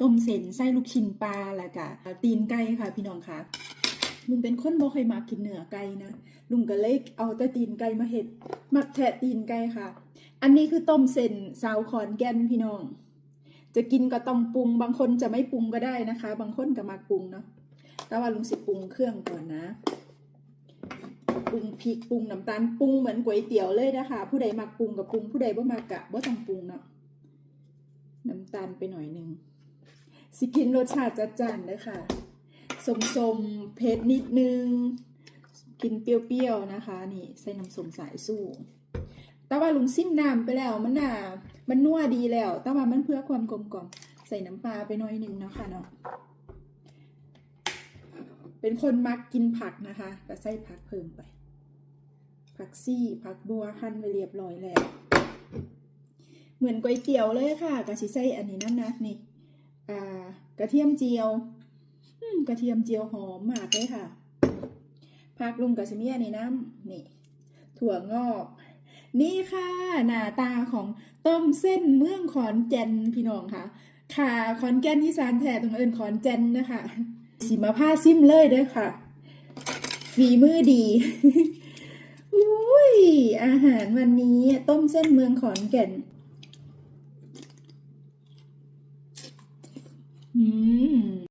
ต้มเส้นไส้ลูกชิ้นปลาแล้วก็ตีนไก่ค่ะพี่น้องค่ะลุงเป็นคนบ่เคยมากินเนื้อไก่นะลุงก็เลยเอาแต่ตีนไก่มาเห็ดมักแทะตีนไก่ค่ะ อันนี้คือต้มเส้นสาวขอนแก่นพี่น้อง จะกินก็ต้องปรุง บางคนจะไม่ปรุงก็ได้นะคะ บางคนก็มาปรุงเนาะแต่ว่าลุงสิปรุงเครื่องก่อนนะปรุงพริกปรุงน้ำตาลปรุงเหมือนก๋วยเตี๋ยวเลยนะคะ ผู้ใดมักปรุงกับปรุงผู้ใดบ่มักกะบ่ต้องปรุงเนาะน้ำตาลไปหน่อยหนึ่ง สิกินรสชาติจัดจ้านเลยค่ะสมๆเผ็ดนิดนึง กินเปรี้ยวๆนะคะ นี่ใส่น้ำส้มสายสู้ แต่ว่าลุงซิมน้ำไปแล้วมันน่ะมันนัวดีแล้ว แต่ว่ามันเพื่อความกลมกล่อมใส่น้ำปลาไปหน่อยหนึงนะค่ะเนาะเป็นคนมักกินผักนะคะก็ใส่ผักเพิ่มไป ผักซี่ผักบัวหั่นไปเรียบร้อยแล้ว เหมือนก๋วยเตี๋ยวเลยค่ะกะสิใส่อันนี้นั่นนะนี่อ่า ระเทียมเจียวกระเทียมเจียวหอมมากเลยค่ะผักลุงกับซิมีอันนี้น้ำนี่ ถั่วงอก นี่ค่ะ หน้าตาของต้มเส้นเมืองขอนแก่นพี่น้องค่ะ ค่ะขอนแก่นที่สานแท้ตรงเอิญขอนแก่นนะคะสิมาผ้าซิมเลยเด้อค่ะ ฝีมือดีอุ้ยอาหารวันนี้ต้มเส้นเมืองขอนแก่น อืม